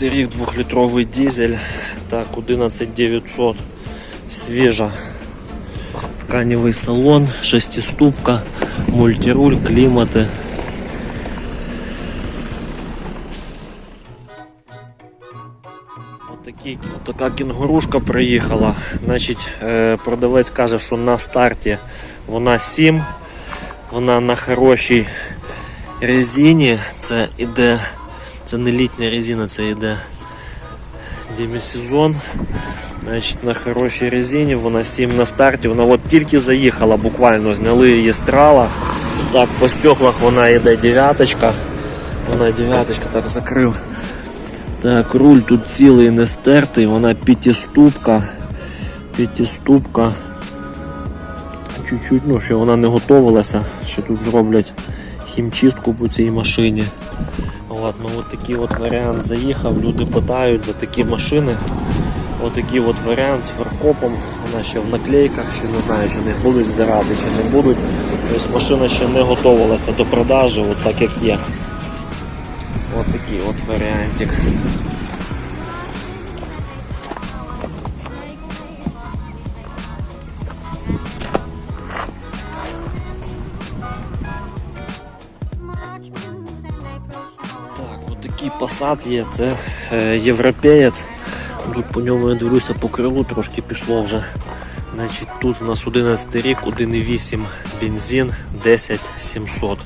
11 рік, 2-літровий дизель. Так, 11900 свіжа. Тканевий салон, шестиступка, мультируль, клімати. Отакі, така кінгурушка приїхала. Значить, е, продавець каже, що на старті вона 7, вона на хорошій резині. Це іде, це не літня резина, це іде демісезон. Значить, на хорошій резині, вона 7 на старті. Вона от тільки заїхала, буквально зняли її з трала. Так, по стеклах вона йде дев'яточка. Вона дев'яточка, так закрив. Так, руль тут цілий не стертий, вона п'ятиступка. П'ятиступка. Чуть-чуть, ну, що вона не готувалася, що тут зроблять хімчистку по цій машині. От, ну, от такий от варіант заїхав, люди питають за такі машини. От от варіант з фаркопом. Вона ще в наклейках, ще не знаю, чи не будуть здирати, чи не будуть. Тобто машина ще не готувалася до продажі, от так як є. От такий от варіантик. Такий посад є, це е, європеєць. Тут по ньому я дивлюся по крилу трошки пішло вже. Значить, тут у нас 11 рік, 1,8 бензин, 10700.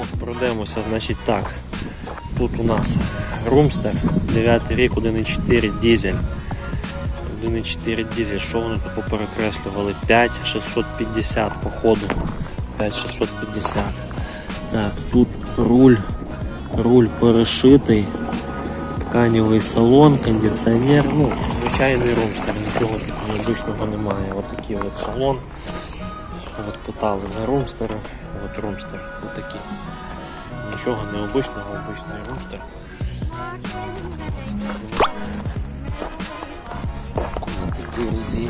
От, пройдемося, значить так. Тут у нас Румстер, 9 рік, 1,4 дизель. 1,4 дизель, що вони тут поперекреслювали? 5650 по ходу. 5650. Так, тут руль, руль перешитий, тканевий салон, кондиціонер, ну, звичайний румстер, нічого тут необычного немає. От такий от салон. От питали за румстера, от румстер, от такий. Нічого необычного, обичний румстер. На такій резині.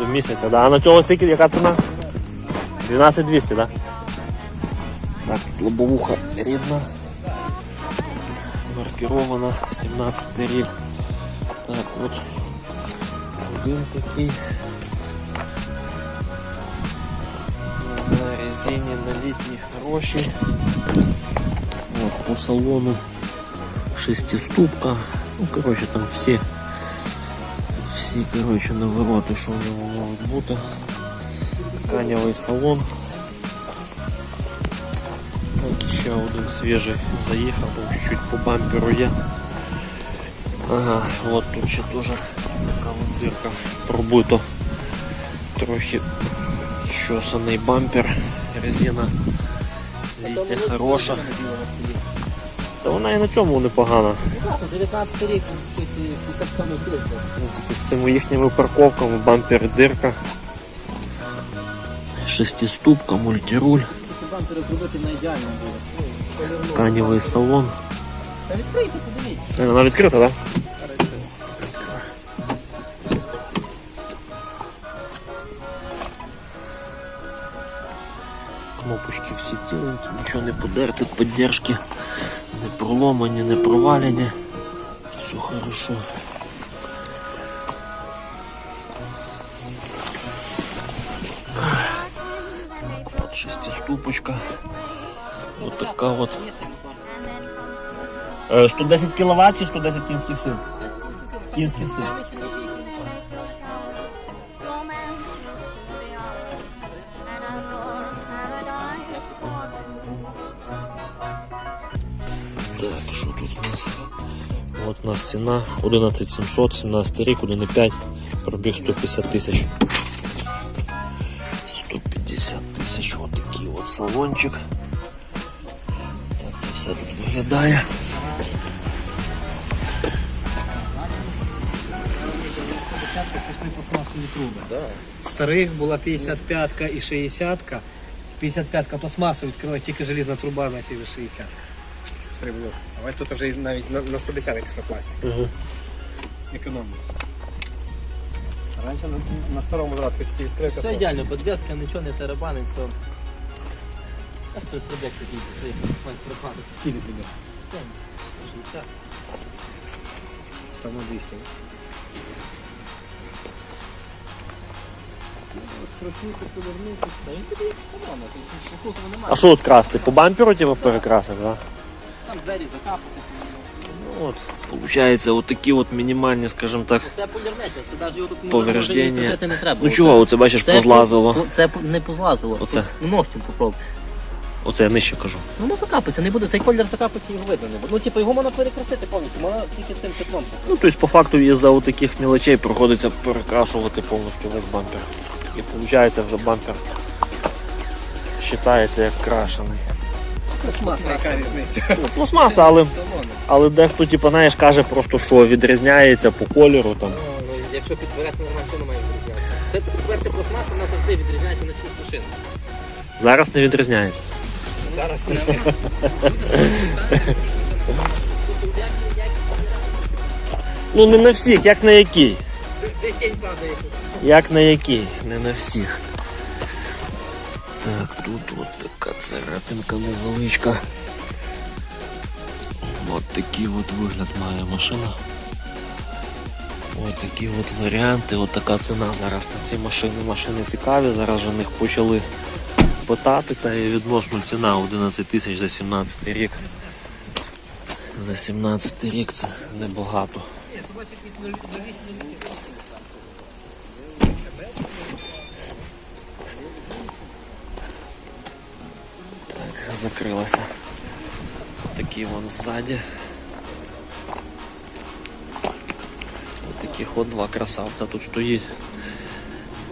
До місяця, да. А на цього скільки яка ціна? 12200, да? Так, лобовуха рідна. Маркирована 17 рік. Так, от один такий. На резині на літні гроші. От, по салону шестиступка. Ну, коротше, там всі всі коротше, навороти, що в ньому можуть бути. Тканевий салон. От ще один свіжий заїхав, там чуть-чуть по бамперу є. Ага, от тут ще теж така дирка пробито. Трохи щосаний бампер, резина літня хороша. Та вона і на цьому непогана. 19 рік, щось 57 рік. Ну, Тільки з цими їхніми парковками, бампер дирка. Шестиступка, мультируль, Бампер зробити на ідеальному було. тканевий салон. Та відкрийте, подивіться. Вона відкрита, так? Кнопочки всі ціленькі, нічого не подерти, піддержки не проломані, не провалені. Все хорошо. От шестиступочка. Вот така от. Е, 110 кВт чи 110 кінських сил? Кінських сил. Що тут у нас? От у нас ціна 11700, 17 рік, 1,5, пробіг 150 тисяч. 150 тисяч, от такий от салончик. Так це все тут виглядає. Пластмасові труби. Старих була 55-ка і 60-ка. 55-ка пластмасова відкрилась, тільки желізна труба, значить 60-ка. Старий блок. А ось тут вже навіть на, на 110 пішла пластик. Угу. Економно. Раніше на, на старому зразку тільки відкрив. Все ідеально, подвеска, нічого не тарабанить, все. Аж тут пробіг такий, що я маю тарабанити. Скільки тобі? 170, 160. Там на 200. Красивий повернувся. Та він тобі як салона, тобто шляху немає. А що от красти? По бамперу типу перекрасити, так? Да? Там двері закапати. Ну, От, получається, от такі от мінімальні, скажімо так. Це полірнеться, це навіть його тут Повреждення. може, не треба. Ну чого, оце бачиш, Це позлазило. Це не позлазило. Оце. Ногтем попробуй. Оце я нижче кажу. Ну, воно закапиться, не буде. Цей колір закапиться, його видно не буде. Ну, типу, його можна перекрасити повністю, можна тільки цим теплом. Ну, тобто, по факту, із-за таких мілочей приходиться перекрашувати повністю весь бампер. І виходить вже бампер вважається як крашений. Пластмаса, яка різниця? Ну, пластмаса, але, але дехто, типу, знаєш, каже просто, що відрізняється по кольору там. Ну, якщо підберете нормально, то немає відрізняється. Це, по-перше, пластмаса, вона завжди відрізняється на всіх машинах. Зараз не відрізняється. Зараз не Ну не на всіх, як на який. Як на який, не на всіх. Так, тут от така царапинка невеличка. От такий от вигляд має машина. Ось такі от варіанти, от така ціна зараз на ці машини. Машини цікаві, зараз вже них почали питати, та і відносно ціна 11 тисяч за 17 рік. За 17 рік це небагато. Закрилася. Такі вон ззаді. Таких от два красавця тут стоїть.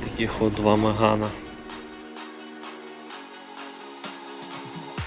Таких от два мегана.